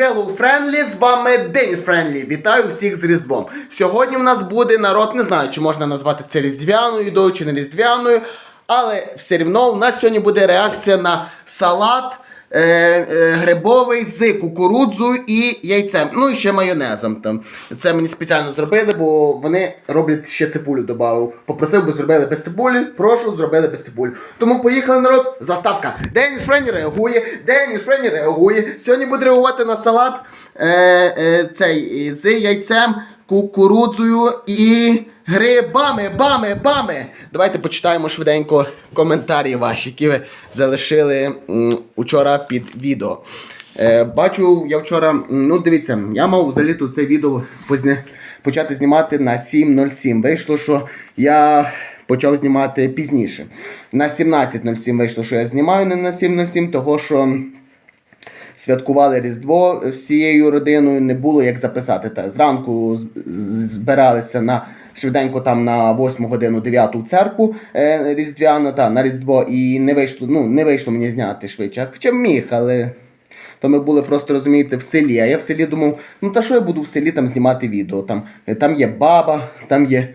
Hello Friendly, з вами Деніс Френлі. Вітаю всіх з Різдвом. Сьогодні в нас буде народ, не знаю, чи можна назвати це різдвяною їдою, чи не різдвяною, але все рівно у нас сьогодні буде реакція на салат грибовий з кукурудзою і яйцем. Ну і ще майонезом там. Це мені спеціально зробили, бо вони роблять ще цибулю додав. Попросив би зробили без цибулі, прошу, зробили без цибулі. Тому поїхали народ. Заставка. Деніс Френі реагує, Деніс Френі реагує. Сьогодні буде реагувати на салат е, е, цей з яйцем, кукурудзою і грибами, бами, бами. Давайте почитаємо швиденько коментарі ваші, які ви залишили учора під відео. Е, бачу, я вчора, ну дивіться, я мав взагалі це відео позня... почати знімати на 7.07. Вийшло, що я почав знімати пізніше. На 17.07 вийшло, що я знімаю не на 7.07, того що святкували Різдво всією родиною, не було як записати. Та зранку збиралися на швиденько там на 8 годину 9 в церкву е, Різдвяно, та на Різдво, і не вийшло, ну, не вийшло мені зняти швидше. Хоча міг, але. То ми були просто, розумієте, в селі. А я в селі думав, ну та що я буду в селі там знімати відео? Там, е, там є баба, там є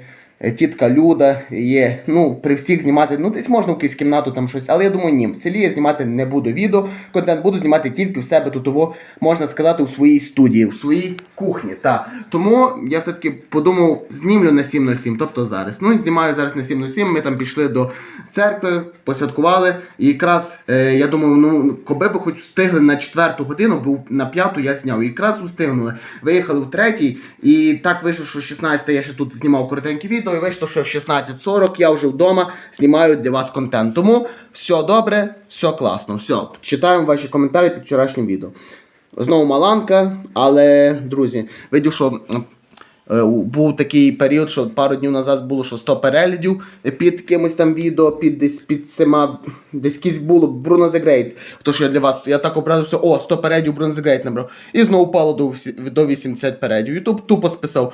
тітка Люда, є, ну, при всіх знімати, ну десь можна в якусь кімнату там щось, але я думаю, ні, в селі я знімати не буду відео, контент буду знімати тільки в себе тут, того, можна сказати, у своїй студії, в своїй кухні. Та. Тому я все-таки подумав, знімлю на 7.07, тобто зараз. Ну і знімаю зараз на 7.07, ми там пішли до церкви, посвяткували. І якраз е, я думав, ну коби би хоч встигли на четверту годину, бо на п'яту я зняв. І якраз устигнули. Виїхали в третій, і так вийшло, що 16 я ще тут знімав коротеньке відео, і вийшло, що в 16.40 я вже вдома знімаю для вас контент. Тому все добре, все класно. Все, читаємо ваші коментарі під вчорашнім відео. Знову маланка, але друзі, видів, що Е, Був такий період, що пару днів назад було що 100 переглядів під кимось там відео, під десь під цими, десь якісь було the Great. То що я для вас, я так образився, о, 100 переглядів the Great набрав. І знову впало до, до 80 переглядів. Ютуб тупо списав.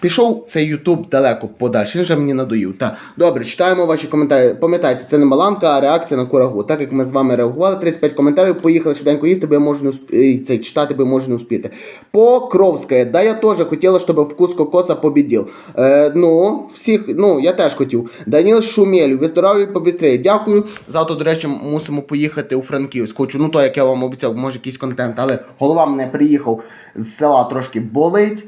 Пішов цей Ютуб далеко подальше, він вже мені надоїв. Та. Добре, читаємо ваші коментарі. Пам'ятайте, це не маланка, а реакція на курагу. Так як ми з вами реагували, 35 коментарів, поїхали швиденько їсти, бо я можу не усп... цей, читати, бо я можу не успіти. Покровська, да я теж хотіла, щоб вкус кокоса побідів. Е, ну, всіх, ну, я теж хотів. Даніл Шумєль, виздоравлюй побістрее. Дякую. Завтра, до речі, мусимо поїхати у Франківськ. Хочу, ну то, як я вам обіцяв, може якийсь контент, але голова мене приїхав з села трошки болить.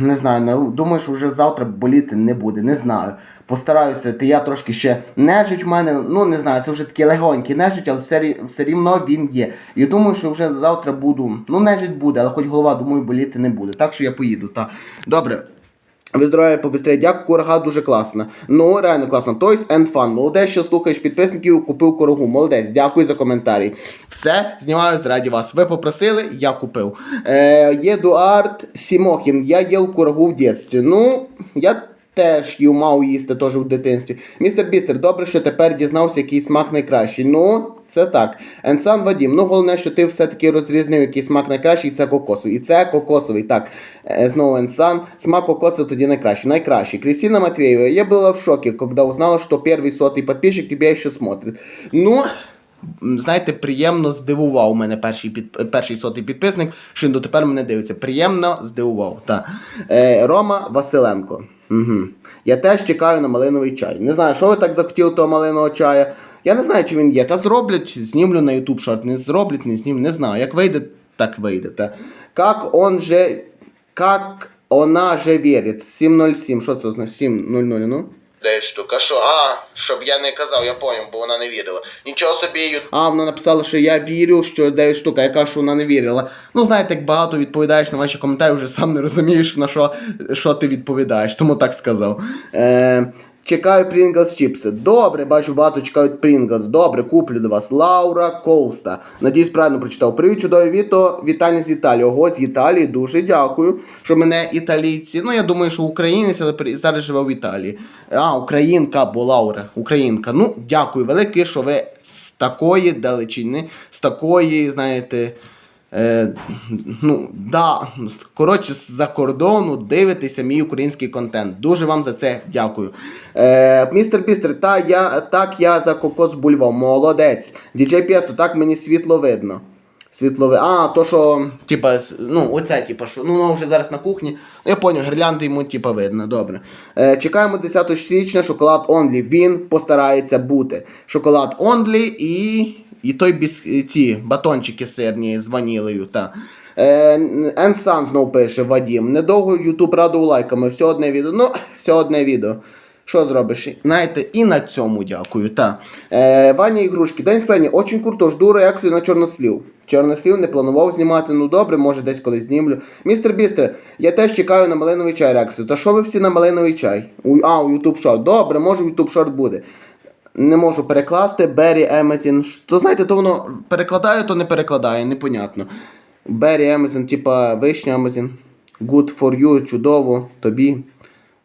Не знаю, не думаю, що вже завтра боліти не буде, не знаю. Постараюся, ти я трошки ще нежить в мене, ну не знаю, це вже такий легонький нежить, але все, все рівно він є. І думаю, що вже завтра буду, ну нежить буде, але хоч голова, думаю, боліти не буде. Так що я поїду. Та. Добре. Виздоров'я побистрее. Дякую, курага дуже класна. Ну, реально класно. Toys and Fun. Молодець, що слухаєш підписників, купив курагу. Молодець, дякую за коментарі. Все, знімаю зраді вас. Ви попросили, я купив. Е, Єдуард Сімохін. Я їв курагу в дитинстві. Ну, я теж їв мав їсти теж в дитинстві. Містер Бістер, добре, що тепер дізнався, який смак найкращий. Ну, це так. Енсан Вадім, ну головне, що ти все-таки розрізнив, який смак найкращий, і це кокосовий. І це кокосовий. Так, Е, знову Енсан. Смак кокоса тоді найкращий. Найкращий. Кристина Матвеева, я была в шоке, когда узнала, что первый сотый подписчик тебя еще смотрит. Ну, м, знаєте, приємно здивував мене перший, під, перший сотий підписник, що він дотепер мене дивиться. Приємно здивував. Так. Е, Рома Василенко. Угу. Я теж чекаю на малиновий чай. Не знаю, що ви так захотіли того малинового чая. Я не знаю, чи він є. Та зроблять, знімлю на YouTube шорт. Не зроблять, не знімлю. Не знаю. Як вийде, так вийде. Та. Как он же. Как вона же вірить? 707. Що це означає? 700, ну? Десь штука, що? А, щоб я не казав, я поняв, бо вона не вірила. Нічого собі. ю- А, вона написала, що я вірю, що 9 штук, а я кажу, що вона не вірила. Ну, знаєте, як багато відповідаєш на ваші коментарі, вже сам не розумієш, на що, що ти відповідаєш, тому так сказав. Е, Чекаю Pringles чіпси. Добре, бачу, багато чекають Pringles. Добре, куплю до вас. Лаура Коуста. Надіюсь, правильно прочитав. Привіт, чудові віто. Вітання з Італії. Ого, з Італії. Дуже дякую, що мене італійці. Ну, я думаю, що українець, але зараз живе в Італії. А, українка, бо Лаура. Українка. Ну, дякую велике, що ви з такої далечини, з такої, знаєте. Е, ну, да, коротше, з-за кордону дивитеся мій український контент. Дуже вам за це дякую. Е, містер Пістер, та я, так я за кокос бульвом. Молодець. Діджей Пєсо, так мені світло видно. Світлове. А, то що, типа, ну, оце, типа, що, ну, воно вже зараз на кухні. Ну, я поняв, гірлянди йому, типа, видно, добре. Е, чекаємо 10 січня, шоколад Онлі. Він постарається бути. Шоколад Онлі і, і той біс, ці батончики сирні з ванілею, та. Е, Енсан знов пише Вадім. Недовго Ютуб радував лайками. Все одне відео. Ну, все одне відео. Що зробиш? Знаєте, і на цьому дякую. Та. Е, Ваня Ігрушки. День справді, очень круто, жду реакцію на чорнослів. Чорнослів не планував знімати, ну добре, може десь колись знімлю. Містер Бістер, я теж чекаю на малиновий чай реакцію. Та що ви всі на малиновий чай? У, а, у YouTube Short. Добре, може YouTube Short буде. Не можу перекласти. Беррі Емезін. То знаєте, то воно перекладає, то не перекладає, непонятно. Беррі Емезін, типа вишня Емезін. Good for you, чудово, тобі.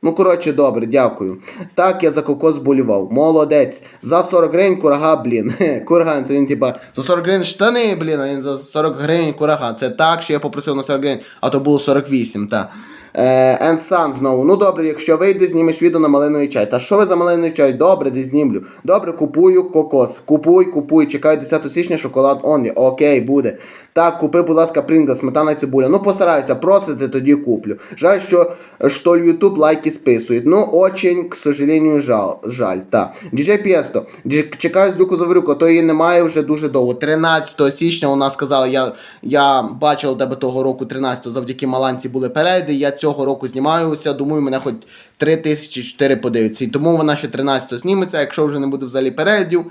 Ну, коротше, добре, дякую. Так, я за кокос болівав. Молодець. За 40 гривень курага, блін. Курган, це він типа за 40 гривень штани, блін, а він за 40 гривень курага. Це так, що я попросив на 40 гривень, а то було 48, так. Енсан знову. Ну добре, якщо вийде, знімеш відео на малиновий чай. Та що ви за малиновий чай? Добре, де знімлю. Добре, купую кокос. Купуй, купуй. Чекаю 10 січня шоколад онлі. Окей, буде. Так, купи, будь ласка, принга, сметана цибуля. Ну постараюся, просите, тоді куплю. Жаль, що що YouTube лайки списують. Ну, очень, к сожалению, жаль. жаль. Та. DJ Пєсто. Чекаю з люку заварюку, а то її немає вже дуже довго. 13 січня вона сказала, я, я бачила тебе того року 13 завдяки Маланці були перейди. Я цього року знімаюся. Думаю, мене хоч 3 тисячі 4 подивиться. І тому вона ще 13 зніметься. Якщо вже не буде взагалі переглядів,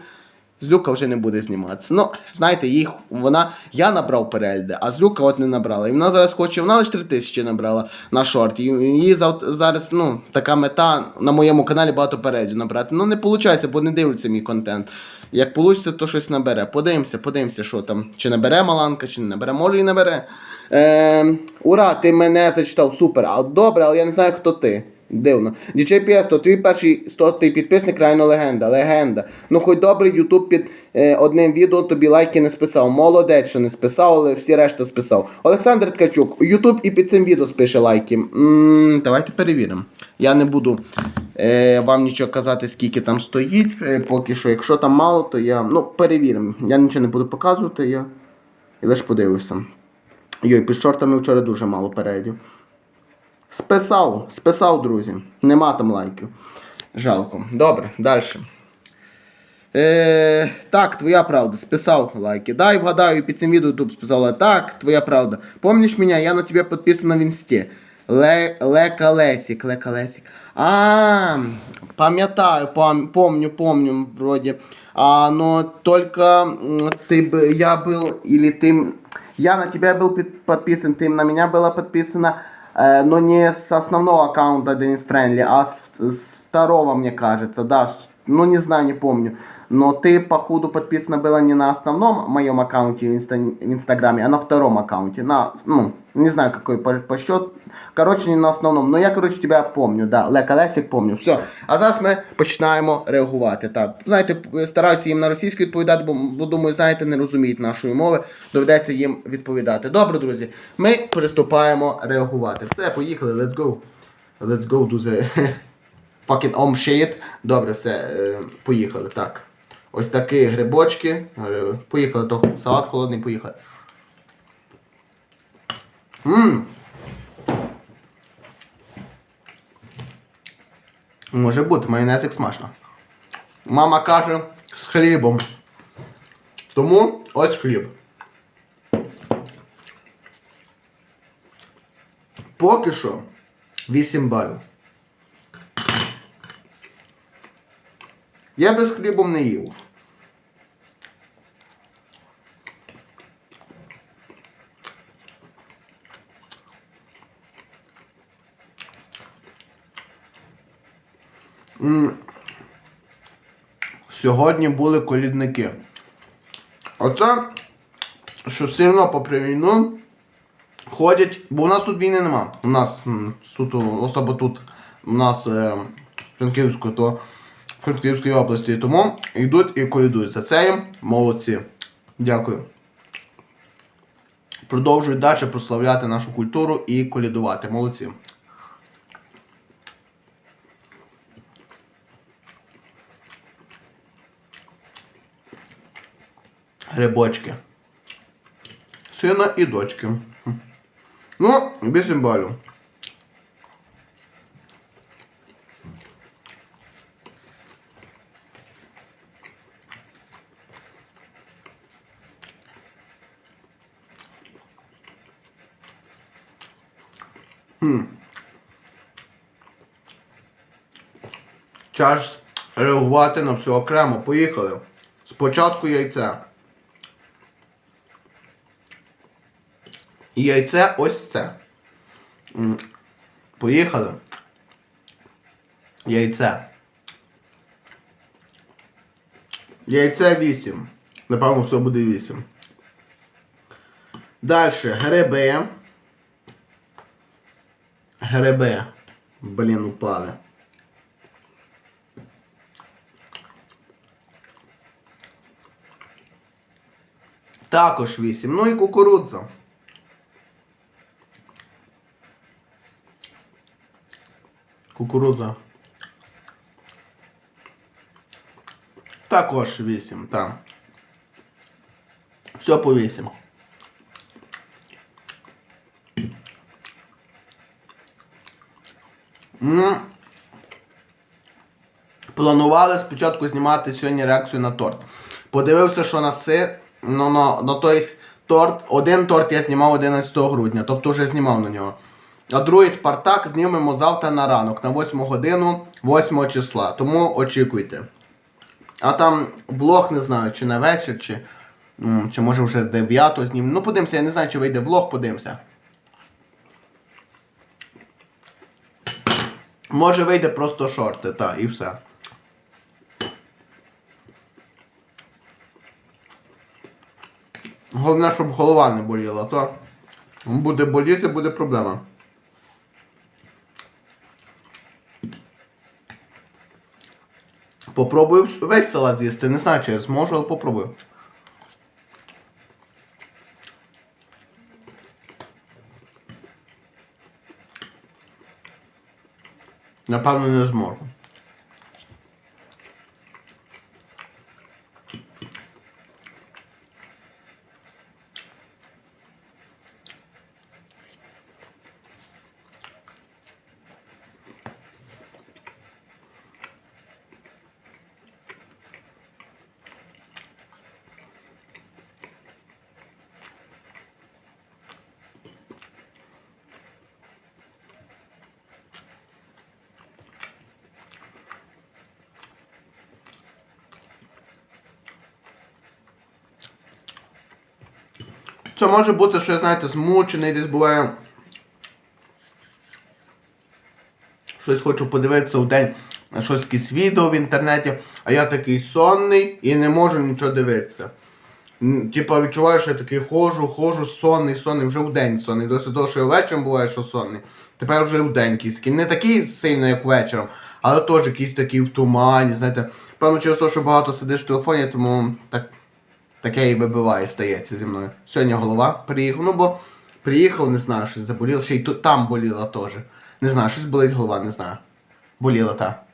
з Люка вже не буде зніматися. Ну, знаєте, їх вона. Я набрав перегляди, а з Люка от не набрала. І вона зараз хоче, вона лише 3 тисячі набрала на шорті. І її зараз, ну, така мета на моєму каналі багато переглядів набрати. Ну, не виходить, бо не дивляться мій контент. Як вийде, то щось набере. Подивимося, подивимося, що там. Чи набере Маланка, чи не набере, може і набере. Е, ура, ти мене зачитав, супер. А добре, але я не знаю, хто ти. Дивно. DJ Пiesto, твій перший стотий підписник реально легенда. Легенда. Ну хоч добре, Ютуб під е, одним відео тобі лайки не списав. Молодець, що не списав, але всі решта списав. Олександр Ткачук, Ютуб і під цим відео спише лайки. м давайте перевіримо. Я не буду е, вам нічого казати, скільки там стоїть. Е, поки що, якщо там мало, то я. Ну, перевіримо. Я нічого не буду показувати, я, я лише подивлюся. Йой, під шортами вчора дуже мало переглядів. Списав, списав, друзі. Нема там лайків. Жалко. Добре, далі. Е, так, твоя правда, списав лайки. Дай вгадаю, під цим відео YouTube списав лайки. Так, твоя правда. Помнишь меня? Я на тебе подписан в инсте. Ле, Лека Лесик, Лека Лесик. А, пам'ятаю, пам, помню, помню, вроде. А, но только м, ты, б- я был, или ты, м, я на тебя был пид- подписан, ты на меня была подписана, э, но не с основного аккаунта Денис Френли, а с, с второго, мне кажется, да, ну не знаю, не помню. Но ты, походу, подписана была не на основном моем аккаунте в, инста- в Инстаграме, а на втором аккаунте. На, ну, не знаю, какой по, по счет. Короче, не на основном. Но я, короче, тебя помню, да. Лека Лесик помню. Все. А зараз ми починаємо реагувати. Так. Знаєте, стараюся їм на російську відповідати, бо, бо думаю, знаєте, не розуміють нашої мови. Доведеться їм відповідати. Добре, друзі, ми приступаємо реагувати. Все, поїхали, let's go. Let's go do fucking om shit. Добре, все, е, поїхали. Так. Ось такі грибочки. Е, Поїхали, то салат холодний, поїхали. Ммм. Може бути, майонезик смачно. Мама каже з хлібом. Тому ось хліб. Поки що 8 балів. Я без хлібом не їв. М. Сьогодні були колідники. Оце, що одно попри війну ходять, бо у нас тут війни нема. У нас суто, особо тут у нас е, Франківську, то в Франківській області. Тому йдуть і колідуються. Це їм молодці. Дякую. Продовжують далі прославляти нашу культуру і колідувати. Молодці. Грибочки. сина і дочки. Ну, 8 балів. Час реагувати на все окремо. Поїхали. Спочатку яйце. І яйце ось це. Поїхали. Яйце. Яйце 8. Напевно, все буде 8. Далі гриби. Гриби. Блін, упали. Також 8. Ну і кукурудза. Кукурудза. Також 8, так. Все по 8. М. Планували спочатку знімати сьогодні реакцію на торт. Подивився, що на си, ну, на, на той торт, один торт я знімав 11 грудня, тобто вже знімав на нього. А другий Спартак знімемо завтра на ранок, на 8 годину 8 числа. Тому очікуйте. А там влог не знаю, чи на вечір, чи, чи може вже 9 знімемо. Ну, подивимося, я не знаю, чи вийде влог, подивимося. Може вийде просто шорти, так, і все. Головне, щоб голова не боліла, то буде боліти, буде проблема. Попробую весь салат з'їсти. Не знаю, чи я зможу, але попробую. Напевно, не зможу. Це може бути, що я, знаєте, змучений, десь буває. Щось хочу подивитися в день, щось якісь відео в інтернеті, а я такий сонний і не можу нічого дивитися. Типа відчуваю, що я такий ходжу, ходжу, сонний, сонний, вже в день сонний. Досить того, що я вечором буває, що сонний. Тепер вже в день якийсь такий. Не такий сильно, як вечором, але теж якийсь такий в тумані, знаєте. Певно, через те, що багато сидиш в телефоні, тому так Таке і вибиває, стається зі мною. Сьогодні голова приїхав, ну бо приїхав, не знаю, щось заболіло, ще й тут там боліла теж. Не знаю, щось болить голова, не знаю. Боліла та.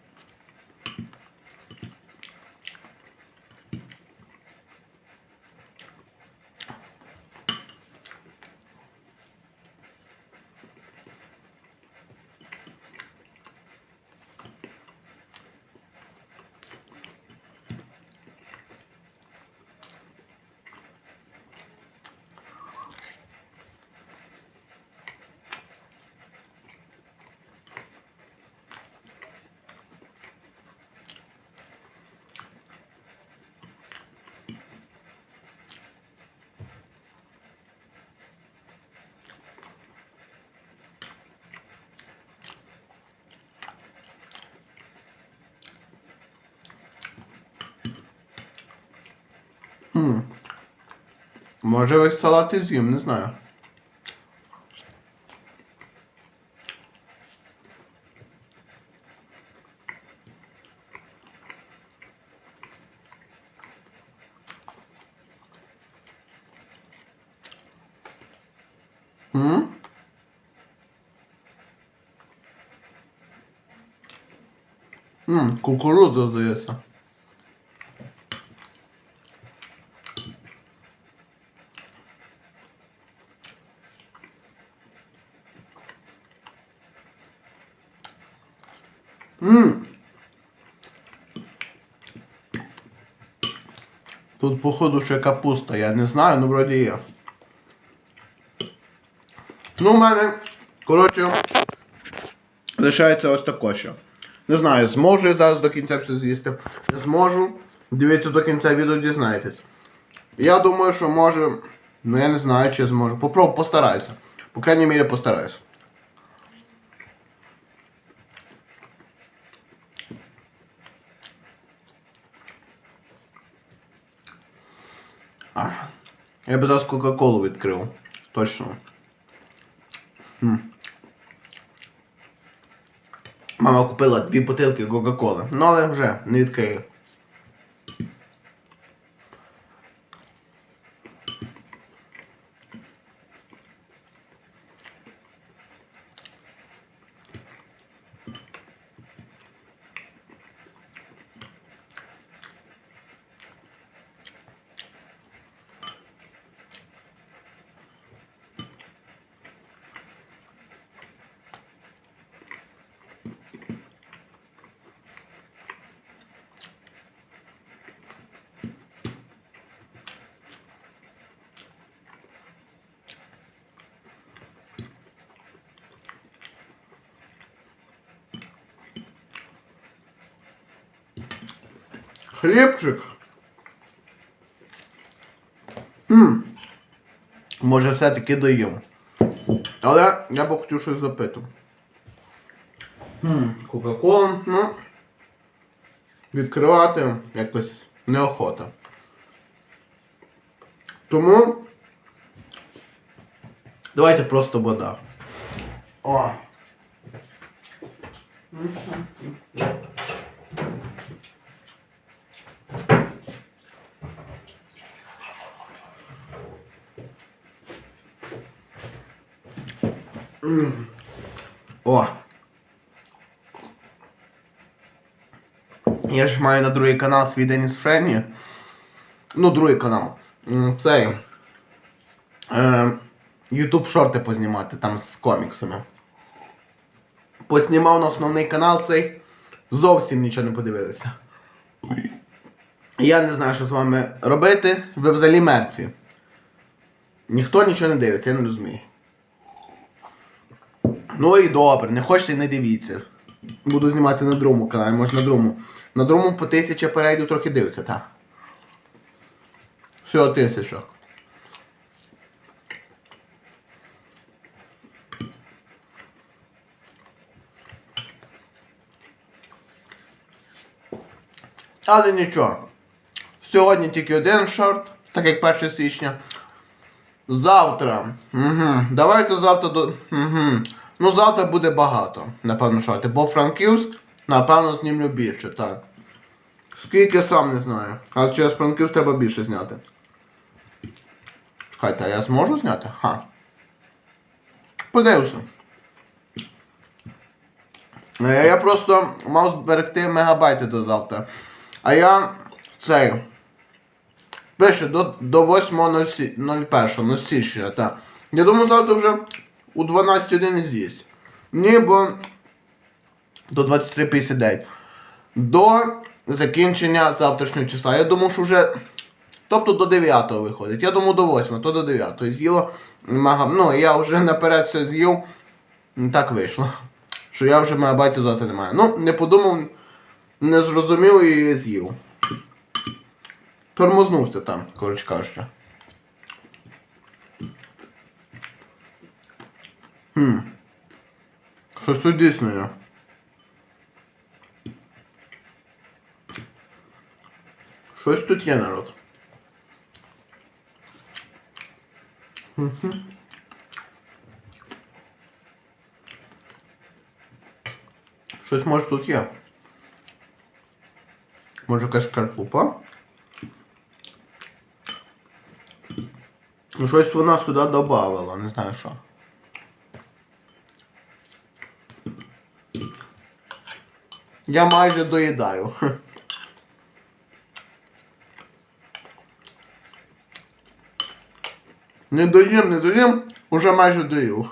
Хм. Може весь салат і з'їм, не знаю. М? М, кукурудза, здається. Ммм. Тут, походу, ще капуста, я не знаю, ну вроді є. Ну, в мене, коротше, лишається ось тако ще. Не знаю, зможу я зараз до кінця все з'їсти. Не зможу. Дивіться до кінця відео дізнаєтесь. Я думаю, що може. Ну я не знаю, чи я зможу. Попробую, постараюся. По крайній мірі постараюсь. Я б зараз Кока-Колу відкрив. Точно. М. Мама купила дві бутилки Кока-Коли. Ну але вже не відкрию. Хлібчик. М. Може все-таки доїм. Але я б хотів щось запити. М, Кока-кола, ну. Відкривати якось неохота. Тому. Давайте просто вода. О. О. Я ж маю на другий канал свій Деніс Френі. Ну, другий канал. Цей. Е, Ютуб шорти познімати там з коміксами. Поснімав на основний канал цей. Зовсім нічого не подивилися. Я не знаю, що з вами робити. Ви взагалі мертві. Ніхто нічого не дивиться, я не розумію. Ну і добре, не хочете, не дивіться. Буду знімати на другому каналі, може на другому. На другому по тисяча перейду трохи дивиться, так. Всього тисяча. Але нічого. Сьогодні тільки один шорт, так як 1 січня. Завтра. Угу. Давайте завтра до. Угу. Ну, завтра буде багато, напевно, шорти. Бо Франківськ, напевно, знімлю більше, так. Скільки сам не знаю. Але через Франківськ треба більше зняти. Чекайте, а я зможу зняти? Ха. Подивився. Е, Я просто мав зберегти мегабайти до завтра. А я цей. Пише до, до 8.01, ну січня, так. Я думаю, завтра вже у 12 годин з'їсть. Ні, бо до 23.59. До закінчення завтрашнього числа. Я думаю, що вже. Тобто до 9 виходить. Я думаю до 8, то до 9. З'їло мага. Ну, я вже наперед все з'їв. Так вийшло. Що я вже мегабайтів завтра не маю. Ну, не подумав, не зрозумів і з'їв. Тормознувся там, коротше кажучи. Хм. Щось тут дійсно є. Щось тут є, народ. Мгм. Щось може тут є. Може якась карпупа? Ну, щось вона сюди додавала, не знаю що. Я майже доїдаю. Не доїм, не доїм, уже майже доїв.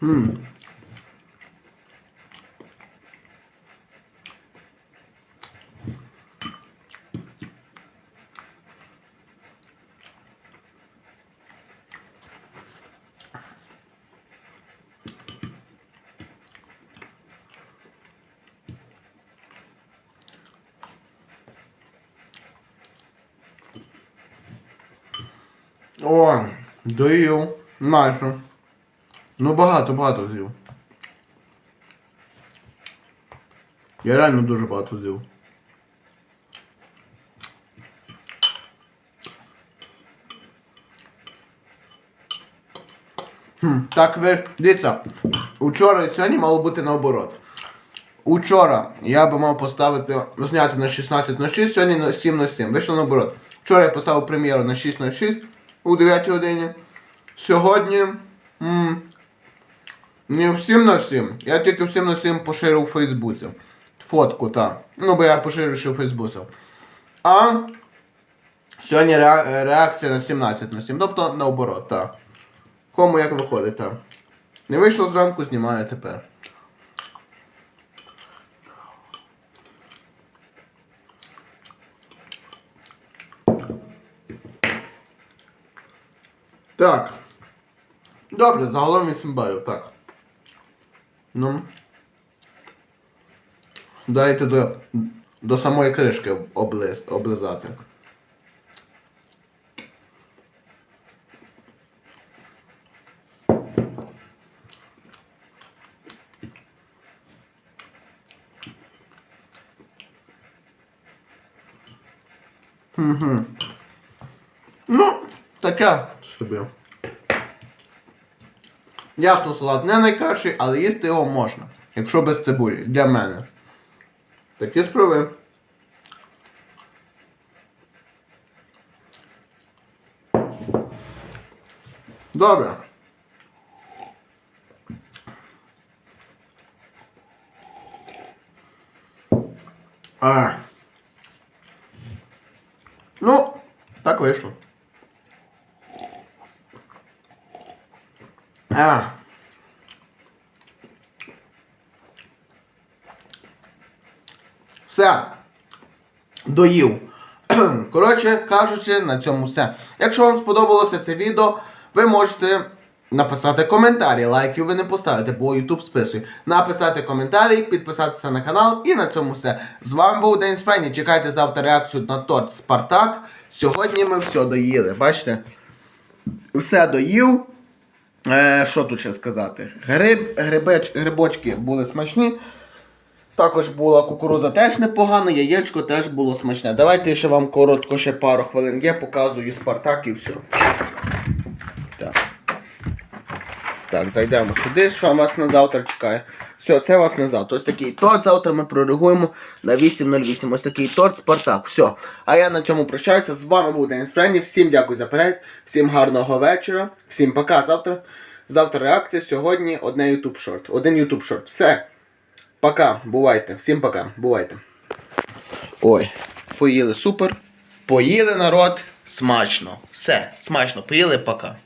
Ммм. Доїв. Майже. Ну багато, багато з'їв. Я реально дуже багато з'їв. Хм, так ви. Дивіться, учора і сьогодні мало бути наоборот. Учора я би мав поставити, ну, зняти на 16 на 6, сьогодні на 7 на 7. Вийшло наоборот. Вчора я поставив прем'єру на 6 на 6 у 9 годині. Сьогодні. М, не в 7 на 7. Я тільки в 7 на 7 поширив у Фейсбуці. Фотку, так. Ну, бо я поширив ще у Фейсбуці. А сьогодні ре- реакція на 17 на 7. Тобто наоборот, так. Кому як виходить, так. Не вийшло зранку, знімаю тепер. Так. Добре, загалом 8 балів, так. Ну. Дайте до, до самої кришки облиз, облизати. Угу. Ну, таке собі. Ясно, салат не найкращий, але їсти його можна. Якщо без цибулі, для мене. Такі справи. Добре. А. Ну, так вийшло. А. Все. Доїв. Коротше кажучи, на цьому все. Якщо вам сподобалося це відео, ви можете написати коментарі. Лайків ви не поставите, бо YouTube списує. Написати коментарі, підписатися на канал і на цьому все. З вами був День Спрайні. Чекайте завтра реакцію на торт Спартак. Сьогодні ми все доїли. Бачите? Все доїв. Е, що тут ще сказати? Гриб, грибеч, грибочки були смачні. Також була кукуруза теж непогана, яєчко теж було смачне. Давайте ще вам коротко ще пару хвилин є, показую Спартак і все. Так. Зайдемо сюди, що вас на завтра чекає. Все, це вас на завтра. Ось такий торт. Завтра ми проригуємо на 8.08. Ось такий торт Спартак. Все. А я на цьому прощаюся. З вами був Денис Френді. Всім дякую за перегляд, всім гарного вечора, всім пока. Завтра. Завтра реакція. Сьогодні одне YouTube шорт. Один YouTube шорт. Все. Пока. Бувайте. Всім пока. Бувайте. Ой, поїли супер. Поїли народ. Смачно. Все, смачно. Поїли, пока.